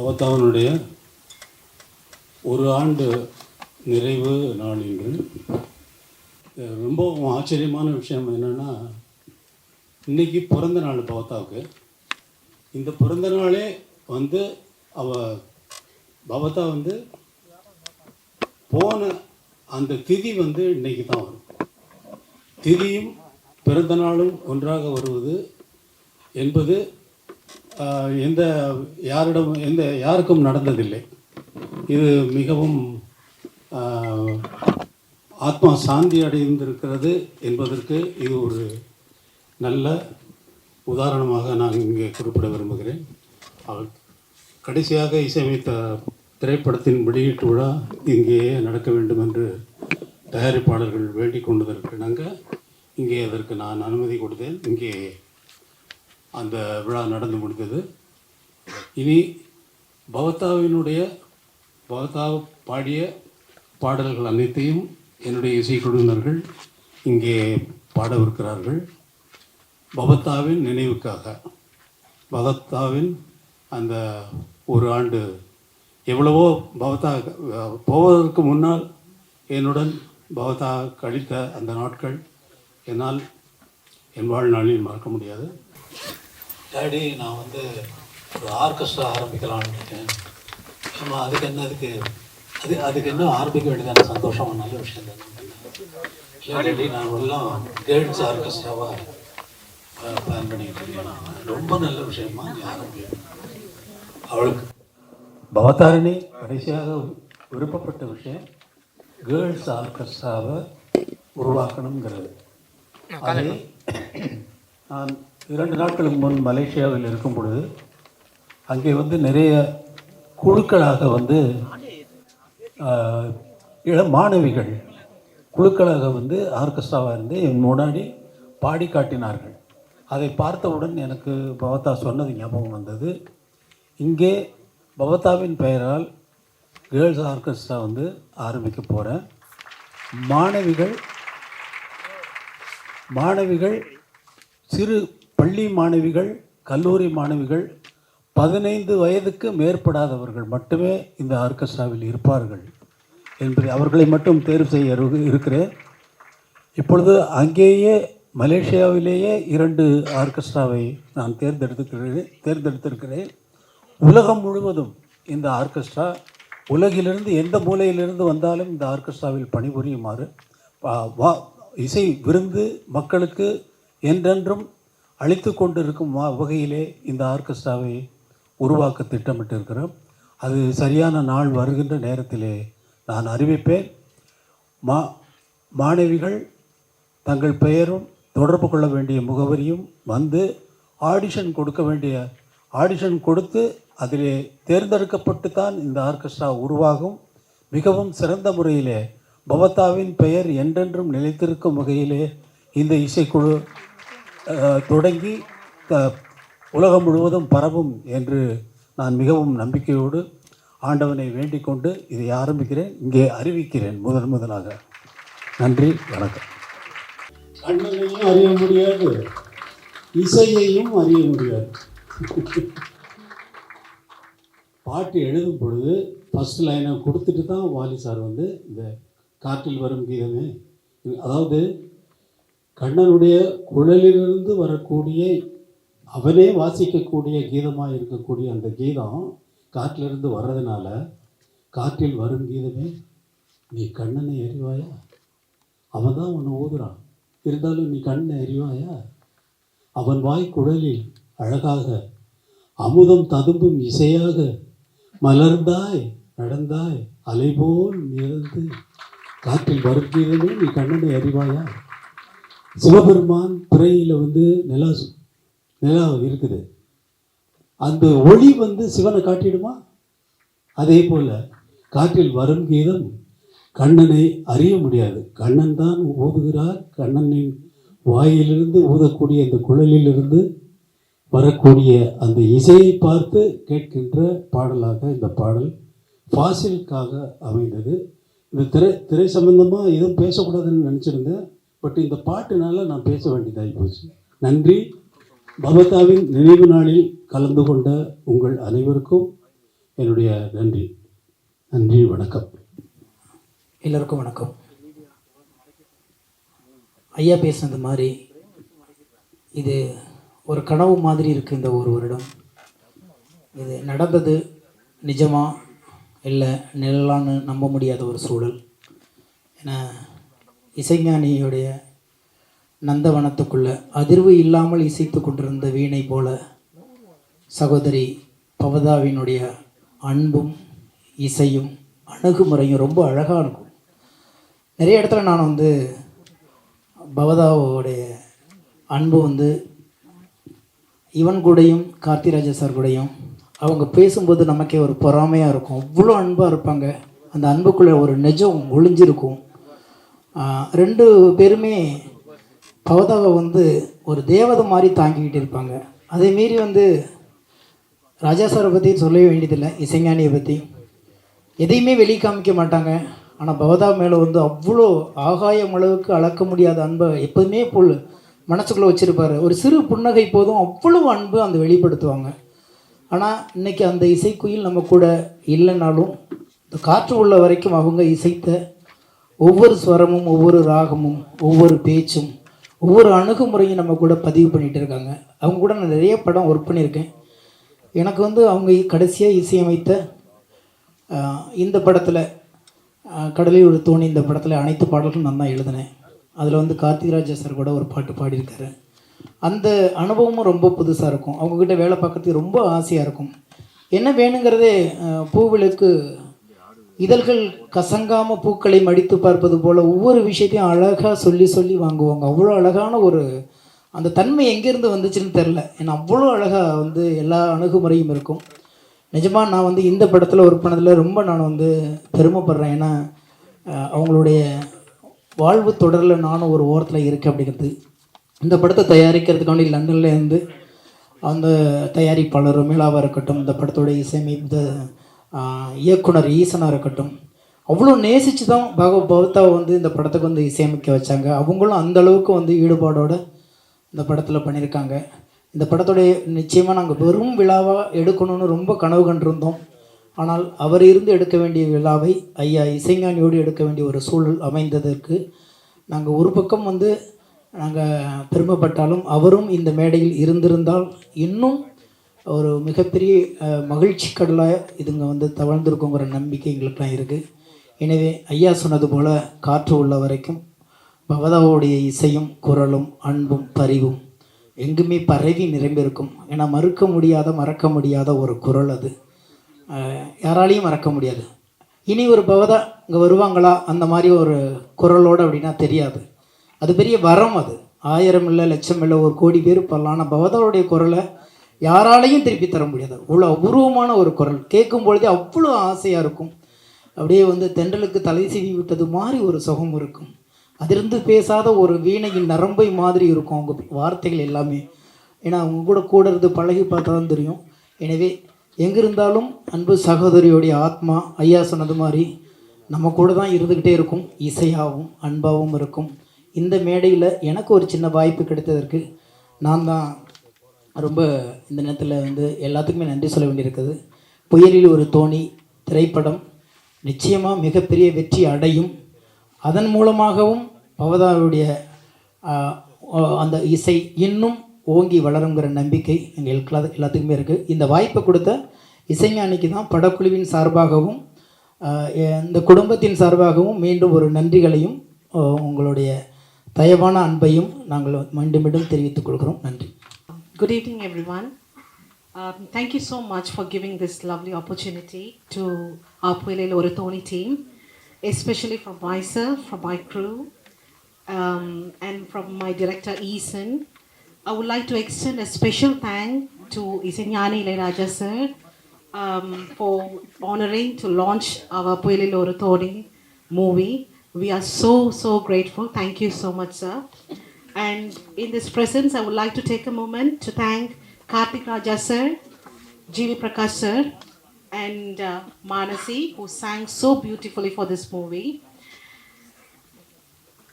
அவத்தாவனுடைய ஒரு ஆண்டு நிறைவு நாள் இன்று. ரொம்ப ரொம்பவும் ஆச்சரியமான விஷயம் என்னென்னா இன்றைக்கி பிறந்த நாள் பவத்தாவுக்கு இந்த பிறந்த நாளே வந்து அவ பவத்தா வந்து போன அந்த திதி வந்து இன்னைக்கு தான் வரும். திதியும் பிறந்த நாளும் ஒன்றாக வருவது என்பது எந்த யாரிடம் எந்த யாருக்கும் நடந்ததில்லை. இது மிகவும் ஆத்மா சாந்தி அடைந்திருக்கிறது என்பதற்கு இது ஒரு நல்ல உதாரணமாக நான் இங்கே குறிப்பிட விரும்புகிறேன். அவள் கடைசியாக இசையமைத்த திரைப்படத்தின் வெளியீட்டு விழா இங்கேயே நடக்க வேண்டும் என்று தயாரிப்பாளர்கள் வேண்டிக் கொண்டதற்கு இணங்க இங்கே அதற்கு நான் அனுமதி கொடுத்தேன். இங்கே அந்த விழா நடந்து முடிந்தது. இனி பவத்தாவினுடைய பவத்தா பாடிய பாடல்கள் அனைத்தையும் என்னுடைய இசைக்குழுவினர்கள் இங்கே பாடவிருக்கிறார்கள். பவத்தாவின் நினைவுக்காக பவத்தாவின் அந்த ஒரு ஆண்டு எவ்வளவோ பவத்தா போவதற்கு முன்னால் என்னுடன் பவத்தா கழித்த அந்த நாட்கள் என்னால் என் வாழ்நாளில் மறக்க முடியாது. டேடி நான் வந்து ஒரு ஆர்கெஸ்ட்ரா ஆரம்பிக்கலாம்னு இருக்கேன். ஆமாம் அதுக்கு என்ன அதுக்கு அது அதுக்கு என்ன ஆரம்பிக்க வேண்டியதான சந்தோஷம் நல்ல விஷயம் தானே. இல்லை டேடி நான் எல்லாம் கேர்ள்ஸ் ஆர்கெஸ்ட்ராவாக பிளான் பண்ணிக்கிட்டு இருக்கேன். நான். ரொம்ப நல்ல விஷயமா நீ ஆரம்பி. அவளுக்கு பவதாரிணி கடைசியாக விருப்பப்பட்ட விஷயம் கேர்ள்ஸ் ஆர்கெஸ்ட்ராவை உருவாக்கணுங்கிறது. அதை நான் இரண்டு நாட்களுக்கு முன் மலேசியாவில் இருக்கும் பொழுது அங்கே வந்து நிறைய குழுக்களாக வந்து இள இளம் மாணவிகள் குழுக்களாக வந்து ஆர்கெஸ்ட்ராவாக இருந்து என் முன்னாடி பாடி காட்டினார்கள். அதை பார்த்தவுடன் எனக்கு பவத்தா சொன்னது ஞாபகம் வந்தது. இங்கே பவத்தாவின் பெயரால் கேர்ள்ஸ் ஆர்கெஸ்ட்ரா வந்து ஆரம்பிக்க போகிறேன் மாணவிகள் மாணவிகள் சிறு பள்ளி மாணவிகள் கல்லூரி மாணவிகள் பதினைந்து வயதுக்கு மேற்படாதவர்கள் மட்டுமே இந்த ஆர்கெஸ்ட்ராவில் இருப்பார்கள் என்பதை அவர்களை மட்டும் தேர்வு செய்ய இருக்கிறேன். இப்பொழுது அங்கேயே மலேசியாவிலேயே இரண்டு ஆர்கெஸ்ட்ராவை நான் தேர்ந்தெடுத்துக்கிறேன் தேர்ந்தெடுத்திருக்கிறேன். உலகம் முழுவதும் இந்த ஆர்கெஸ்ட்ரா உலகிலிருந்து எந்த மூலையிலிருந்து வந்தாலும் இந்த ஆர்கெஸ்ட்ராவில் பணிபுரியுமாறு வா- இசை விருந்து மக்களுக்கு என்றென்றும் அழித்து கொண்டிருக்கும் வகையிலே இந்த ஆர்கெஸ்ட்ராவை உருவாக்க திட்டமிட்டிருக்கிறோம். அது சரியான நாள் வருகின்ற நேரத்திலே நான் அறிவிப்பேன். மா மாணவிகள் தங்கள் பெயரும் தொடர்பு கொள்ள வேண்டிய முகவரியும் வந்து ஆடிஷன் கொடுக்க வேண்டிய ஆடிஷன் கொடுத்து அதிலே தேர்ந்தெடுக்கப்பட்டு தான் இந்த ஆர்கெஸ்ட்ரா உருவாகும். மிகவும் சிறந்த முறையிலே பவத்தாவின் பெயர் என்றென்றும் நிலைத்திருக்கும் வகையிலே இந்த இசைக்குழு தொடங்கி த- உலகம் முழுவதும் பரவும் என்று நான் மிகவும் நம்பிக்கையோடு ஆண்டவனை வேண்டிக் கொண்டு இதை ஆரம்பிக்கிறேன் இங்கே அறிவிக்கிறேன் முதன் முதலாக. நன்றி வணக்கம். கண்ணனையும் அறிய முடியாது இசையையும் அறிய முடியாது. பாட்டு எழுதும் பொழுது ஃபஸ்ட் லைனை கொடுத்துட்டு தான் வாலி சார் வந்து இந்த காற்றில் வரும் கீதமே அதாவது கண்ணனுடைய குழலிலிருந்து வரக்கூடிய அவனே வாசிக்கக்கூடிய கீதமாக இருக்கக்கூடிய அந்த கீதம் காற்றிலிருந்து வர்றதுனால காற்றில் வரும் கீதமே நீ கண்ணனை அறிவாயா? அவன் தான் உன்னை ஓதுறான் இருந்தாலும் நீ கண்ணை அறிவாயா? அவன் வாய் குழலில் அழகாக அமுதம் ததும்பும் இசையாக மலர்ந்தாய் நடந்தாய் அலைபோல் மிதந்து காற்றில் வரும் கீதமே நீ கண்ணனை அறிவாயா? சிவபெருமான் திரையில் வந்து நிலா சு- நிலா இருக்குது. அந்த ஒளி வந்து சிவனை காட்டிடுமா? அதே போல் காற்றில் வரும் கீதம் கண்ணனை அறிய முடியாது. கண்ணன் தான் ஓதுகிறார். கண்ணனின் வாயிலிருந்து ஊதக்கூடிய அந்த குழலிலிருந்து வரக்கூடிய அந்த இசையை பார்த்து கேட்கின்ற பாடலாக இந்த பாடல் ஃபாசிலுக்காக அமைந்தது. இந்த திரை திரை சம்பந்தமாக எதுவும் பேசக்கூடாதுன்னு நினச்சிருந்தேன். பட் இந்த பாட்டுனால நான் பேச வேண்டியதாகி போச்சு. நன்றி. பவதாவின் நினைவு நாளில் கலந்து கொண்ட உங்கள் அனைவருக்கும் என்னுடைய நன்றி. நன்றி வணக்கம். எல்லோருக்கும் வணக்கம். ஐயா பேசுனது மாதிரி இது ஒரு கனவு மாதிரி இருக்குது இந்த ஒரு வருடம். இது நடந்தது நிஜமாக இல்லை நிழலான்னு நம்ப முடியாத ஒரு சூழல். ஏன்னா இசைஞானியுடைய நந்தவனத்துக்குள்ள அதிர்வு இல்லாமல் இசைத்து கொண்டிருந்த வீணை போல சகோதரி பவதாவினுடைய அன்பும் இசையும் அணுகுமுறையும் ரொம்ப அழகாக இருக்கும். நிறைய இடத்துல நான் வந்து பவதாவோடைய அன்பு வந்து இவன் கூடையும் கார்த்திராஜா சார் கூடையும் அவங்க பேசும்போது நமக்கே ஒரு பொறாமையாக இருக்கும். அவ்வளோ அன்பாக இருப்பாங்க. அந்த அன்புக்குள்ளே ஒரு நிஜம் ஒளிஞ்சிருக்கும். ரெண்டு பேருமே பவதாவை வந்து ஒரு தேவதை மாதிரி தாங்கிக்கிட்டு இருப்பாங்க. அதே மீறி வந்து ராஜா சாரை பற்றி சொல்லவே வேண்டியதில்லை இசைஞானியை பற்றி எதையுமே வெளியே காமிக்க மாட்டாங்க. ஆனால் பவதா மேலே வந்து அவ்வளோ ஆகாயம் அளவுக்கு அளக்க முடியாத அன்பை எப்போதுமே புல் மனசுக்குள்ளே வச்சுருப்பார். ஒரு சிறு புன்னகை போதும் அவ்வளோ அன்பு அந்த வெளிப்படுத்துவாங்க. ஆனால் இன்னைக்கு அந்த இசைக்குயில் நம்ம கூட இல்லைனாலும் இந்த காற்று உள்ள வரைக்கும் அவங்க இசைத்த ஒவ்வொரு ஸ்வரமும் ஒவ்வொரு ராகமும் ஒவ்வொரு பேச்சும் ஒவ்வொரு அணுகுமுறையும் நம்ம கூட பதிவு பண்ணிகிட்டு இருக்காங்க. அவங்க கூட நான் நிறைய படம் ஒர்க் பண்ணியிருக்கேன். எனக்கு வந்து அவங்க கடைசியாக இசையமைத்த இந்த படத்தில் கடலில் ஒரு தோணி இந்த படத்தில் அனைத்து பாடல்களும் நான் தான் எழுதினேன். அதில் வந்து கார்த்திகராஜ சார் கூட ஒரு பாட்டு பாடியிருக்காரு. அந்த அனுபவமும் ரொம்ப புதுசாக இருக்கும். அவங்கக்கிட்ட வேலை பார்க்கறதுக்கு ரொம்ப ஆசையாக இருக்கும். என்ன வேணுங்கிறதே ஆஹ், பூவிலுக்கு இதழ்கள் கசங்காமல் பூக்களை மடித்து பார்ப்பது போல் ஒவ்வொரு விஷயத்தையும் அழகாக சொல்லி சொல்லி வாங்குவாங்க. அவ்வளோ அழகான ஒரு அந்த தன்மை எங்கேருந்து வந்துச்சுன்னு தெரில. ஏன்னா அவ்வளோ அழகாக வந்து எல்லா அணுகுமுறையும் இருக்கும். நிஜமாக நான் வந்து இந்த படத்தில் ஒர்க் பண்ணதில் ரொம்ப நான் வந்து பெருமைப்படுறேன். ஏன்னா அவங்களுடைய வாழ்வு தொடரில் நானும் ஒரு ஓரத்தில் இருக்கேன் அப்படிங்கிறது. இந்த படத்தை தயாரிக்கிறதுக்காண்டி லண்டன்ல இருந்து அந்த தயாரிப்பாளர் மேலாவாக இருக்கட்டும் இந்த படத்தோட இசையமைப்பு இயக்குனர் ஈசனாக இருக்கட்டும். அவ்வளோ நேசித்து தான் பகவ பவத்தாவை வந்து இந்த படத்துக்கு வந்து இசையமைக்க வச்சாங்க. அவங்களும் அந்த அளவுக்கு வந்து ஈடுபாடோடு இந்த படத்தில் பண்ணியிருக்காங்க. இந்த படத்தோடைய நிச்சயமாக நாங்கள் வெறும் விழாவாக எடுக்கணும்னு ரொம்ப கனவு கண்டிருந்தோம். ஆனால் அவர் இருந்து எடுக்க வேண்டிய விழாவை ஐயா இசைஞானியோடு எடுக்க வேண்டிய ஒரு சூழல் அமைந்ததற்கு நாங்கள் ஒரு பக்கம் வந்து நாங்கள் பெருமைப்பட்டாலும் அவரும் இந்த மேடையில் இருந்திருந்தால் இன்னும் ஒரு மிகப்பெரிய மகிழ்ச்சி கடலாக இதுங்க வந்து தவழ்ந்திருக்குங்கிற நம்பிக்கை எங்களுக்கெல்லாம் இருக்குது எனவே ஐயா சொன்னது போல் காற்று உள்ள வரைக்கும் பவதாவுடைய இசையும் குரலும் அன்பும் பரிவும் எங்குமே பரவி நிரம்பியிருக்கும். ஏன்னா மறுக்க முடியாத மறக்க முடியாத ஒரு குரல் அது. யாராலையும் மறக்க முடியாது. இனி ஒரு பவதா இங்கே வருவாங்களா? அந்த மாதிரி ஒரு குரலோடு அப்படின்னா தெரியாது. அது பெரிய வரம் அது. ஆயிரம் இல்லை லட்சம் இல்லை ஒரு கோடி பேர் பண்ணலாம் ஆனால் பவதாவுடைய குரலை யாராலையும் திருப்பி தர முடியாது. அவ்வளோ அபூர்வமான ஒரு குரல். கேட்கும் பொழுதே அவ்வளோ ஆசையாக இருக்கும். அப்படியே வந்து தென்றலுக்கு தலை சீவி விட்டது மாதிரி ஒரு சுகம் இருக்கும். அதிலிருந்து பேசாத ஒரு வீணையின் நரம்பை மாதிரி இருக்கும் அவங்க வார்த்தைகள் எல்லாமே. ஏன்னா அவங்க கூட கூட இருந்து பழகி பார்த்தா தான் தெரியும். எனவே எங்கிருந்தாலும் அன்பு சகோதரியோடைய ஆத்மா ஐயா சொன்னது மாதிரி நம்ம கூட தான் இருந்துக்கிட்டே இருக்கும். இசையாகவும் அன்பாகவும் இருக்கும். இந்த மேடையில் எனக்கு ஒரு சின்ன வாய்ப்பு கிடைத்ததற்கு நான் தான் ரொம்ப இந்த நேரத்தில் வந்து எல்லாத்துக்குமே நன்றி சொல்ல வேண்டியிருக்குது. புயலில் ஒரு தோணி திரைப்படம் நிச்சயமாக மிகப்பெரிய வெற்றி அடையும். அதன் மூலமாகவும் பவதாவுடைய அந்த இசை இன்னும் ஓங்கி வளருங்கிற நம்பிக்கை எங்கள் எல்லா எல்லாத்துக்குமே இருக்குது இந்த வாய்ப்பை கொடுத்த இசைஞானிக்கு தான் படக்குழுவின் சார்பாகவும் இந்த குடும்பத்தின் சார்பாகவும் மீண்டும் ஒரு நன்றிகளையும் உங்களுடைய தயவான அன்பையும் நாங்கள் மீண்டும் மீண்டும் தெரிவித்துக் கொள்கிறோம். நன்றி. Good evening, everyone. Um, thank you so much for giving this lovely opportunity to our Puele Loratoni team, especially from myself, from my crew, um, and from my director, Eason. I would like to extend a special thank to Isinyani Raja sir um, for honoring to launch our Puele Loratoni movie. We are so, so grateful. Thank you so much, sir. And in this presence, I would like to take a moment to thank Kartik Raja sir, G.V. Prakash sir, and uh, Manasi, who sang so beautifully for this movie,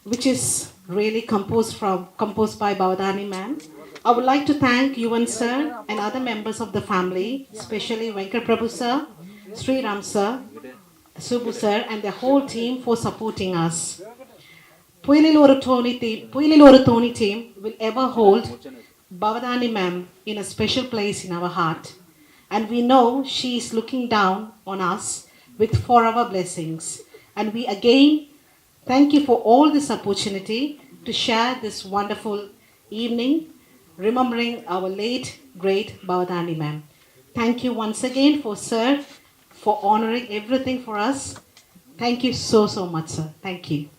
which is really composed from composed by Bhavadani ma'am. I would like to thank Yuvan sir and other members of the family, especially Venkat Prabhu sir, Sri Ram sir, Subbu sir, and the whole team for supporting us. Oru team will ever hold Bhavadani ma'am in a special place in our heart. And we know she is looking down on us with forever blessings. And we again thank you for all this opportunity to share this wonderful evening, remembering our late, great Bhavadani ma'am. Thank you once again for sir, for honoring everything for us. Thank you so, so much, sir. Thank you.